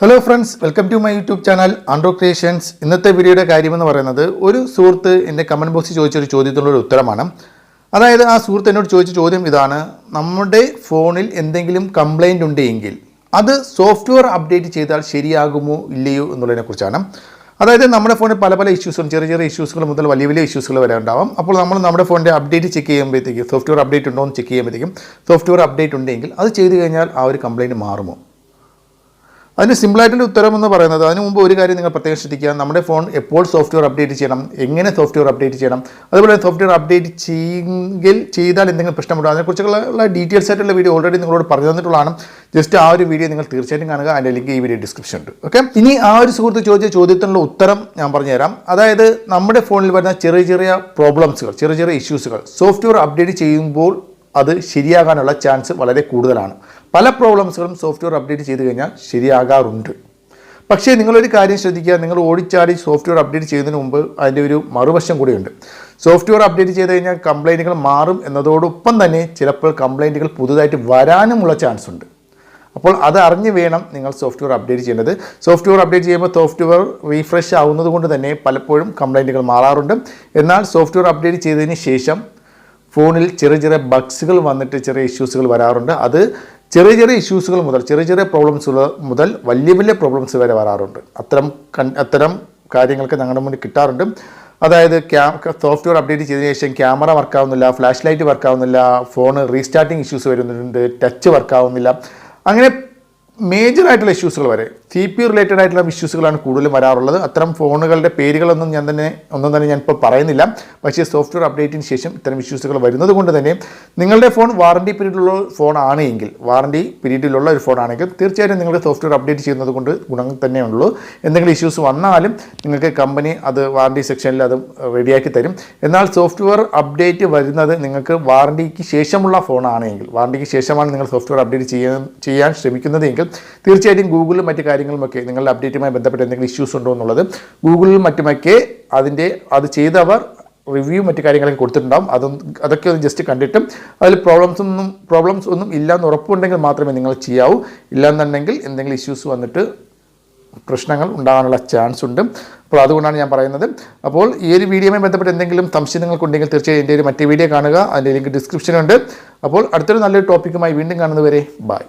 Hello friends welcome to my YouTube channel andro creations ഇന്നത്തെ വീഡിയോയുടെ കാര്യമെന്ന് പറയുന്നത് ഒരു സുഹൃത്ത് എന്റെ കമന്റ് ബോക്സിൽ ചോദിച്ചൊരു ചോദ്യത്തിനുള്ള ഉത്തരമാണ്. അതായത് ആ സുഹൃത്ത് എന്നോട് ചോദിച്ച ചോദ്യം ഇതാണ്. നമ്മുടെ ഫോണിൽ എന്തെങ്കിലും കംപ്ലൈന്റ് ഉണ്ടെങ്കിൽ അത് സോഫ്റ്റ്വെയർ അപ്ഡേറ്റ് ചെയ്താൽ ശരിയാകുമോ ഇല്ലയോ എന്നുള്ളതിനെക്കുറിച്ചാണ് അതായത് നമ്മുടെ ഫോണിൽ പല പല ഇഷ്യൂസും ചെറിയ ചെറിയ ഇഷ്യൂസുകൾ മുതൽ വലിയ വലിയ ഇഷ്യൂസുകൾ വരെ ഉണ്ടാവും. അപ്പോൾ നമ്മൾ നമ്മുടെ ഫോണിന്റെ അപ്ഡേറ്റ് ചെക്ക് ചെയ്യുമ്പോഴത്തേക്കും സോഫ്റ്റ്വെയർ അപ്ഡേറ്റ് ഉണ്ടോ എന്ന് ചെക്ക് ചെയ്യുമ്പോഴത്തേക്കും സോഫ്റ്റ്വെയർ അപ്ഡേറ്റ് ഉണ്ടെങ്കിൽ അത് ചെയ്ത് കഴിഞ്ഞാൽ ആ ഒരു കംപ്ലയിന്റ് മാറുമോ? അതിന് സിമ്പിളായിട്ടൊരു ഉത്തരം എന്ന് പറയുന്നത് അതിന് മുമ്പ് ഒരു കാര്യം നിങ്ങൾ പ്രത്യേകം ശ്രദ്ധിക്കുക നമ്മുടെ ഫോൺ എപ്പോൾ സോഫ്റ്റ്വെയർ അപ്ഡേറ്റ് ചെയ്യണം? എങ്ങനെ സോഫ്റ്റ്വെയർ അപ്ഡേറ്റ് ചെയ്യണം? അതുപോലെ സോഫ്റ്റ്വെയർ അപ്ഡേറ്റ് ചെയ്യെങ്കിൽ ചെയ്താൽ എന്തെങ്കിലും പ്രശ്നമുണ്ടോ? അതിനെക്കുറിച്ചുള്ള ഡീറ്റെയിൽസ് ആയിട്ടുള്ള വീഡിയോ ഓൾറെഡി നിങ്ങളോട് പറഞ്ഞു തന്നിട്ടുള്ളതാണ്. ജസ്റ്റ് ആ ഒരു വീഡിയോ നിങ്ങൾ തീർച്ചയായിട്ടും കാണുക. അതിന്റെ ലിങ്ക് ഈ വീഡിയോ ഡിസ്ക്രിപ്ഷൻ ഉണ്ട്. ഓക്കെ ഇനി ആ ഒരു സുഹൃത്ത് ചോദിച്ച ചോദ്യത്തിനുള്ള ഉത്തരം ഞാൻ പറഞ്ഞുതരാം. അതായത് നമ്മുടെ ഫോണിൽ വരുന്ന ചെറിയ ചെറിയ പ്രോബ്ലംസുകൾ ചെറിയ ചെറിയ ഇഷ്യൂസുകൾ സോഫ്റ്റ്വെയർ അപ്ഡേറ്റ് ചെയ്യുമ്പോൾ അത് ശരിയാകാനുള്ള ചാൻസ് വളരെ കൂടുതലാണ്. പല പ്രോബ്ലംസുകളും സോഫ്റ്റ്വെയർ അപ്ഡേറ്റ് ചെയ്ത് കഴിഞ്ഞാൽ ശരിയാകാറുണ്ട്. പക്ഷേ നിങ്ങളൊരു കാര്യം ശ്രദ്ധിക്കുക നിങ്ങൾ ഓടിച്ചാടി സോഫ്റ്റ്വെയർ അപ്ഡേറ്റ് ചെയ്യുന്നതിന് മുമ്പ് അതിന്റെ ഒരു മറുവശം കൂടിയുണ്ട്. സോഫ്റ്റ്വെയർ അപ്ഡേറ്റ് ചെയ്ത് കഴിഞ്ഞാൽ കംപ്ലൈന്റുകൾ മാറും എന്നതോടൊപ്പം തന്നെ ചിലപ്പോൾ കംപ്ലൈന്റുകൾ പുതുതായിട്ട് വരാനുമുള്ള ചാൻസ് ഉണ്ട്. അപ്പോൾ അത് അറിഞ്ഞ് വേണം നിങ്ങൾ സോഫ്റ്റ്വെയർ അപ്ഡേറ്റ് ചെയ്യേണ്ടത്. സോഫ്റ്റ്വെയർ അപ്ഡേറ്റ് ചെയ്യുമ്പോൾ സോഫ്റ്റ്വെയർ റീഫ്രഷ് ആവുന്നത് കൊണ്ട് തന്നെ പലപ്പോഴും കംപ്ലൈന്റുകൾ മാറാറുണ്ട്. എന്നാൽ സോഫ്റ്റ്വെയർ അപ്ഡേറ്റ് ചെയ്തതിന് ശേഷം ഫോണിൽ ചെറിയ ചെറിയ ബഗ്സുകൾ വന്നിട്ട് ചെറിയ ഇഷ്യൂസുകൾ വരാറുണ്ട്. അത് ചെറിയ ചെറിയ ഇഷ്യൂസുകൾ മുതൽ ചെറിയ ചെറിയ പ്രോബ്ലംസ് മുതൽ വലിയ വലിയ പ്രോബ്ലംസ് വരെ വരാറുണ്ട്. അത്തരം അത്തരം കാര്യങ്ങൾക്ക് ഞങ്ങളുടെ മുന്നിൽ കിട്ടാറുണ്ട്. അതായത് ക്യാ സോഫ്റ്റ്വെയർ അപ്ഡേറ്റ് ചെയ്തതിനു ശേഷം ക്യാമറ വർക്കാവുന്നില്ല ഫ്ലാഷ് ലൈറ്റ് വർക്കാവുന്നില്ല ഫോൺ റീസ്റ്റാർട്ടിങ് ഇഷ്യൂസ് വരുന്നുണ്ട് ടച്ച് വർക്കാവുന്നില്ല അങ്ങനെ മേജറായിട്ടുള്ള ഇഷ്യൂസുകൾ വരെ സി പി റിലേറ്റഡ് ആയിട്ടുള്ള ഇഷ്യൂസുകളാണ് കൂടുതലും വരാറുള്ളത്. അത്തരം ഫോണുകളുടെ പേരുകളൊന്നും ഞാൻ തന്നെ ഒന്നും തന്നെ ഞാൻ ഇപ്പോൾ പറയുന്നില്ല. പക്ഷേ സോഫ്റ്റ്വെയർ അപ്ഡേറ്റിന് ശേഷം ഇത്തരം ഇഷ്യൂസുകൾ വരുന്നത് കൊണ്ട് തന്നെ നിങ്ങളുടെ ഫോൺ വാറണ്ടി പീരീഡിലുള്ള ഫോൺ ആണെങ്കിൽ വാറണ്ടി പീരീഡിലുള്ള ഒരു ഫോണാണെങ്കിൽ തീർച്ചയായിട്ടും നിങ്ങൾ സോഫ്റ്റ്വെയർ അപ്ഡേറ്റ് ചെയ്യുന്നത് കൊണ്ട് ഗുണം തന്നെയുള്ളൂ. എന്തെങ്കിലും ഇഷ്യൂസ് വന്നാലും നിങ്ങൾക്ക് കമ്പനി അത് വാറണ്ടി സെക്ഷനിൽ അത് റെഡിയാക്കി തരും. എന്നാൽ സോഫ്റ്റ്വെയർ അപ്ഡേറ്റ് വരുന്നത് നിങ്ങൾക്ക് വാറണ്ടിക്ക് ശേഷമുള്ള ഫോണാണെങ്കിൽ വാറണ്ടിക്ക് ശേഷമാണ് നിങ്ങൾ സോഫ്റ്റ്വെയർ അപ്ഡേറ്റ് ചെയ്യാൻ ചെയ്യാൻ ശ്രമിക്കുന്നതെങ്കിൽ തീർച്ചയായിട്ടും ഗൂഗിളും മറ്റു കാര്യങ്ങളുമൊക്കെ നിങ്ങളുടെ അപ്ഡേറ്റുമായി ബന്ധപ്പെട്ട് എന്തെങ്കിലും ഇഷ്യൂസ് ഉണ്ടോ എന്നുള്ളത് ഗൂഗിളിലും മറ്റുമൊക്കെ അതിന്റെ അത് ചെയ്തവർ റിവ്യൂ മറ്റു കാര്യങ്ങളൊക്കെ കൊടുത്തിട്ടുണ്ടാവും. അതൊന്നും അതൊക്കെ ഒന്ന് ജസ്റ്റ് കണ്ടിട്ടും അതിൽ പ്രോബ്ലംസ് ഒന്നും പ്രോബ്ലംസ് ഒന്നും ഇല്ലയെന്ന് ഉറപ്പുണ്ടെങ്കിൽ മാത്രമേ നിങ്ങൾ ചെയ്യാവൂ. ഇല്ലയെന്നുണ്ടെങ്കിൽ എന്തെങ്കിലും ഇഷ്യൂസ് വന്നിട്ട് പ്രശ്നങ്ങൾ ഉണ്ടാകാനുള്ള ചാൻസ് ഉണ്ട്. അപ്പോൾ അതുകൊണ്ടാണ് ഞാൻ പറയുന്നത്. അപ്പോൾ ഈ ഒരു വീഡിയോയുമായി ബന്ധപ്പെട്ട് എന്തെങ്കിലും സംശയം നിങ്ങൾക്കുണ്ടെങ്കിൽ തീർച്ചയായും എന്റെ ഒരു മറ്റേ വീഡിയോ കാണുക. അതിന്റെ ലിങ്ക് ഡിസ്ക്രിപ്ഷനുണ്ട് അപ്പോൾ അടുത്തൊരു നല്ലൊരു ടോപ്പിക്കുമായി വീണ്ടും കാണുന്നതുവരെ ബൈ